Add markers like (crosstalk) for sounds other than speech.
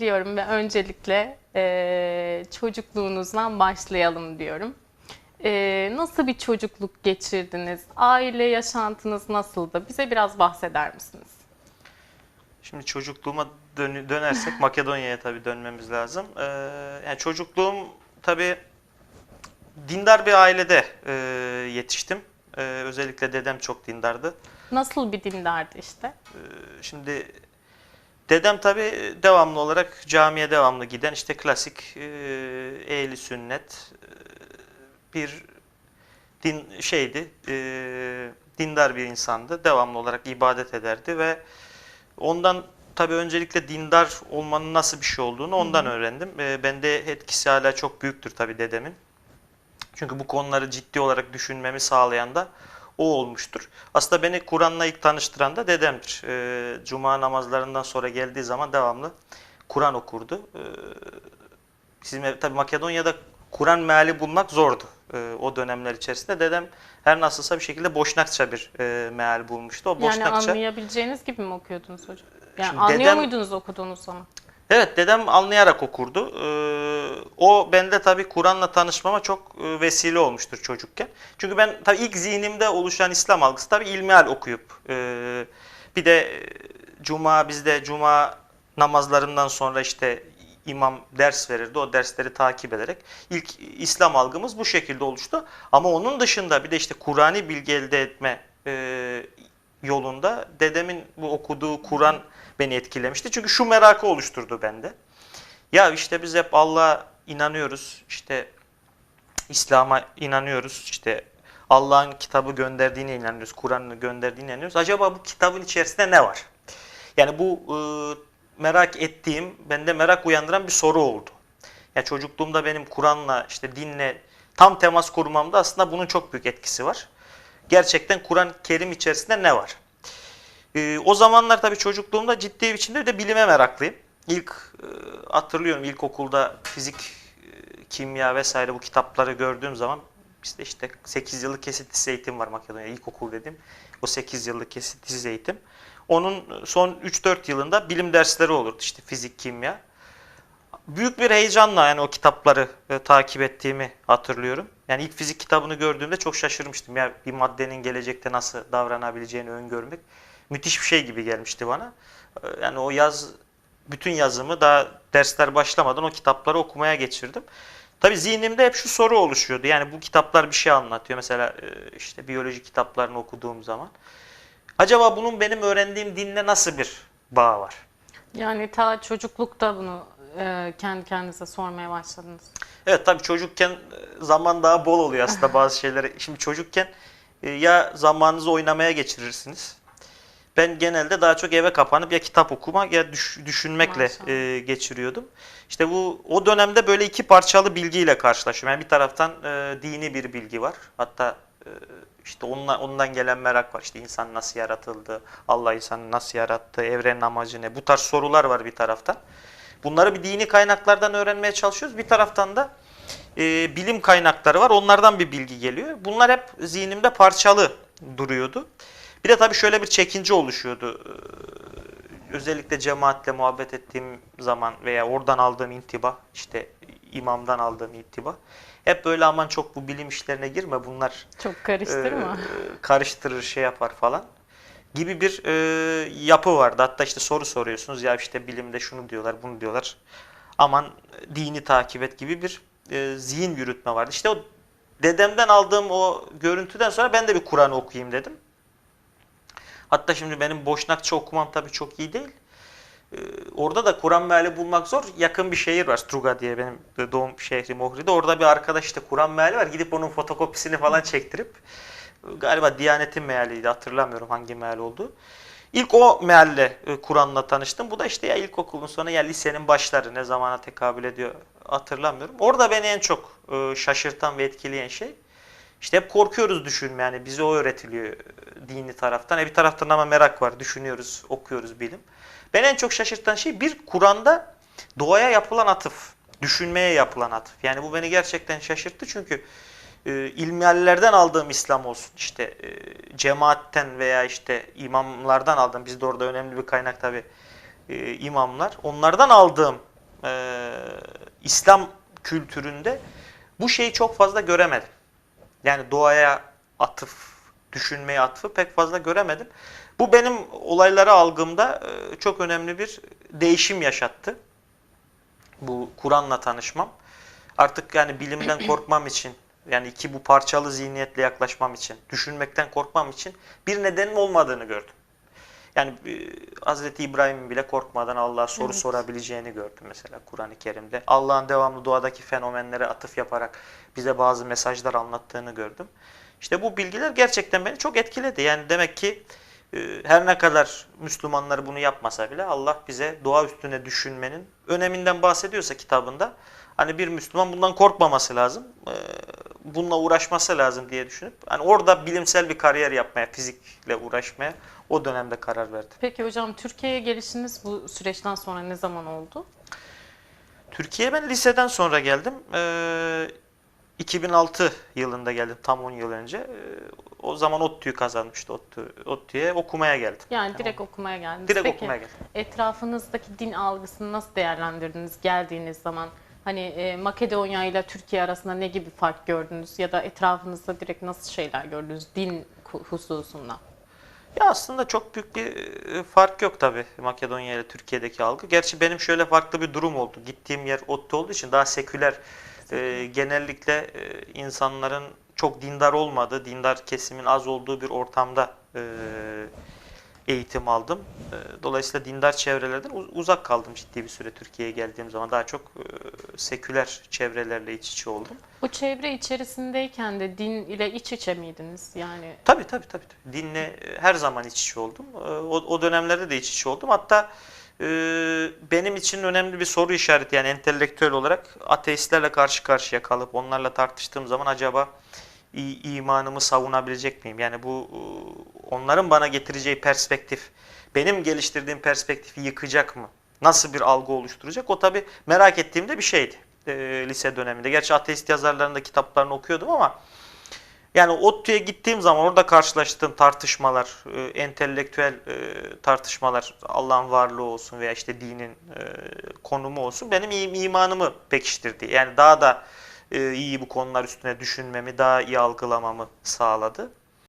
diyorum ve öncelikle e, çocukluğunuzdan başlayalım diyorum. E, nasıl bir çocukluk geçirdiniz? Aile yaşantınız nasıldı? Bize biraz bahseder misiniz? Şimdi çocukluğuma dön- dönersek (laughs) Makedonya'ya tabii dönmemiz lazım. Ee, yani çocukluğum tabii dindar bir ailede e, yetiştim. Ee, özellikle dedem çok dindardı. Nasıl bir dindardı işte? Ee, şimdi dedem tabii devamlı olarak camiye devamlı giden işte klasik e, ehli sünnet e, bir din şeydi. e, dindar bir insandı. Devamlı olarak ibadet ederdi ve ondan tabii öncelikle dindar olmanın nasıl bir şey olduğunu ondan öğrendim. E, bende etkisi hala çok büyüktür tabii dedemin. Çünkü bu konuları ciddi olarak düşünmemi sağlayan da o olmuştur. Aslında beni Kur'an'la ilk tanıştıran da dedemdir. Ee, Cuma namazlarından sonra geldiği zaman devamlı Kur'an okurdu. Ee, bizim ev- tabii Makedonya'da Kur'an meali bulmak zordu. Ee, o dönemler içerisinde dedem her nasılsa bir şekilde Boşnakça bir e, meal bulmuştu. O Yani Boşnakça anlayabileceğiniz gibi mi okuyordunuz hocam? Yani anlıyor dedem- muydunuz okuduğunuz zaman? Evet dedem anlayarak okurdu. Ee, o bende tabii Kur'an'la tanışmama çok e, vesile olmuştur çocukken. Çünkü ben tabii ilk zihnimde oluşan İslam algısı tabii ilmihal okuyup e, bir de e, cuma bizde cuma namazlarından sonra işte imam ders verirdi. O dersleri takip ederek ilk İslam algımız bu şekilde oluştu. Ama onun dışında bir de işte Kur'an'i bilgi elde etme yolunda dedemin bu okuduğu Kur'an beni etkilemişti. Çünkü şu merakı oluşturdu bende. Ya işte biz hep Allah'a inanıyoruz. İşte İslam'a inanıyoruz. İşte Allah'ın kitabı gönderdiğine inanıyoruz. Kur'an'ı gönderdiğine inanıyoruz. Acaba bu kitabın içerisinde ne var? Yani bu e, merak ettiğim, bende merak uyandıran bir soru oldu. Ya çocukluğumda benim Kur'an'la işte dinle tam temas kurmamda aslında bunun çok büyük etkisi var. Gerçekten Kur'an-ı Kerim içerisinde ne var? Ee, o zamanlar tabii çocukluğumda ciddi bir biçimde de bilime meraklıyım. İlk e, hatırlıyorum ilkokulda fizik, e, kimya vesaire bu kitapları gördüğüm zaman bizde işte 8 yıllık kesintisiz eğitim var Makedonya ilkokul dedim. O 8 yıllık kesintisiz eğitim. Onun son 3-4 yılında bilim dersleri olurdu işte fizik, kimya. Büyük bir heyecanla yani o kitapları e, takip ettiğimi hatırlıyorum. Yani ilk fizik kitabını gördüğümde çok şaşırmıştım. Ya bir maddenin gelecekte nasıl davranabileceğini öngörmek müthiş bir şey gibi gelmişti bana. Ee, Yani o yaz bütün yazımı daha dersler başlamadan o kitapları okumaya geçirdim. Tabii zihnimde hep şu soru oluşuyordu. Yani bu kitaplar bir şey anlatıyor. Mesela e, işte biyoloji kitaplarını okuduğum zaman. Acaba bunun benim öğrendiğim dinle nasıl bir bağı var? Yani ta çocuklukta bunu e, kendi kendinize sormaya başladınız. Evet tabii çocukken e, zaman daha bol oluyor aslında (laughs) bazı şeylere. Şimdi çocukken e, ya zamanınızı oynamaya geçirirsiniz. Ben genelde daha çok eve kapanıp ya kitap okuma ya düş- düşünmekle Maşallah. e, geçiriyordum. İşte bu o dönemde böyle iki parçalı bilgiyle karşılaşıyorum. Yani bir taraftan e, dini bir bilgi var. Hatta e, işte ondan, ondan gelen merak var. İşte insan nasıl yaratıldı, Allah insanı nasıl yarattı, evrenin amacı ne? Bu tarz sorular var bir taraftan. Bunları bir dini kaynaklardan öğrenmeye çalışıyoruz. Bir taraftan da e, bilim kaynakları var. Onlardan bir bilgi geliyor. Bunlar hep zihnimde parçalı duruyordu. Bir de tabii şöyle bir çekince oluşuyordu. Ee, Özellikle cemaatle muhabbet ettiğim zaman veya oradan aldığım intiba, işte imamdan aldığım intiba. Hep böyle aman çok bu bilim işlerine girme bunlar Çok karıştırma. e, karıştırır şey yapar falan gibi bir e, yapı vardı. Hatta işte soru soruyorsunuz ya işte bilimde şunu diyorlar bunu diyorlar. Aman dini takip et gibi bir e, zihin yürütme vardı. İşte o dedemden aldığım o görüntüden sonra ben de bir Kur'an okuyayım dedim. Hatta şimdi benim Boşnakça okumam tabii çok iyi değil. Ee, orada da Kur'an meali bulmak zor. Yakın bir şehir var Struga diye benim doğum şehrim Ohri'de. Orada bir arkadaş işte Kur'an meali var. Gidip onun fotokopisini falan çektirip galiba Diyanet'in mealiydi hatırlamıyorum hangi meal oldu. İlk o mealle e, Kur'an'la tanıştım. Bu da işte ya ilkokulun sonu ya lisenin başları ne zamana tekabül ediyor hatırlamıyorum. Orada beni en çok e, şaşırtan ve etkileyen şey işte hep korkuyoruz düşünme yani bize o öğretiliyor e, dini taraftan. E bir taraftan ama merak var düşünüyoruz okuyoruz bilim. Beni en çok şaşırtan şey bir Kur'an'da doğaya yapılan atıf. Düşünmeye yapılan atıf. Yani bu beni gerçekten şaşırttı çünkü e, ilmihallerden aldığım İslam olsun işte e, cemaatten veya işte imamlardan aldığım bizde orada önemli bir kaynak tabi imamlar. Onlardan aldığım e, İslam kültüründe bu şeyi çok fazla göremedim. Yani doğaya atıf, düşünmeye atıfı pek fazla göremedim. Bu benim olaylara algımda e, çok önemli bir değişim yaşattı. Bu Kur'an'la tanışmam. Artık yani bilimden korkmam için, yani iki bu parçalı zihniyetle yaklaşmam için, düşünmekten korkmam için bir nedenin olmadığını gördüm. Yani e, Hazreti İbrahim'in bile korkmadan Allah'a soru Evet. sorabileceğini gördüm mesela Kur'an-ı Kerim'de. Allah'ın devamlı doğadaki fenomenlere atıf yaparak bize bazı mesajlar anlattığını gördüm. İşte bu bilgiler gerçekten beni çok etkiledi. Yani demek ki e, her ne kadar Müslümanlar bunu yapmasa bile Allah bize doğa üstüne düşünmenin öneminden bahsediyorsa kitabında hani bir Müslüman bundan korkmaması lazım. Bununla uğraşması lazım diye düşünüp hani orada bilimsel bir kariyer yapmaya, fizikle uğraşmaya o dönemde karar verdim. Peki hocam Türkiye'ye gelişiniz bu süreçten sonra ne zaman oldu? Türkiye'ye ben liseden sonra geldim. Ee, 2006 yılında geldim tam 10 yıl önce. Ee, o zaman ODTÜ'yü kazanmıştı ODTÜ, ODTÜ'ye okumaya geldim. Yani direkt okumaya geldiniz. Direkt Peki, okumaya geldim. etrafınızdaki din algısını nasıl değerlendirdiniz geldiğiniz zaman? Hani e, Makedonya ile Türkiye arasında ne gibi fark gördünüz ya da etrafınızda direkt nasıl şeyler gördünüz din hususunda? Ya aslında çok büyük bir e, fark yok tabii Makedonya ile Türkiye'deki algı. Gerçi benim şöyle farklı bir durum oldu. Gittiğim yer ODTÜ olduğu için daha seküler, e, genellikle e, insanların çok dindar olmadığı, dindar kesimin az olduğu bir ortamda e, eğitim aldım. E, dolayısıyla dindar çevrelerden uz- uzak kaldım ciddi bir süre Türkiye'ye geldiğim zaman. Daha çok e, seküler çevrelerle iç içe oldum. Bu çevre içerisindeyken de din ile iç içe miydiniz? Yani Tabii tabii tabii. Dinle e, her zaman iç içe oldum. E, O, o dönemlerde de iç içe oldum. Hatta benim için önemli bir soru işareti yani entelektüel olarak ateistlerle karşı karşıya kalıp onlarla tartıştığım zaman acaba imanımı savunabilecek miyim? Yani bu onların bana getireceği perspektif benim geliştirdiğim perspektifi yıkacak mı? Nasıl bir algı oluşturacak? O tabii merak ettiğimde bir şeydi e, lise döneminde. Gerçi ateist yazarların da kitaplarını okuyordum ama yani ODTÜ'ye gittiğim zaman orada karşılaştığım tartışmalar, e, entelektüel e, tartışmalar, Allah'ın varlığı olsun veya işte dinin e, konumu olsun benim im- imanımı pekiştirdi. Yani daha da e, iyi bu konular üstüne düşünmemi, daha iyi algılamamı sağladı.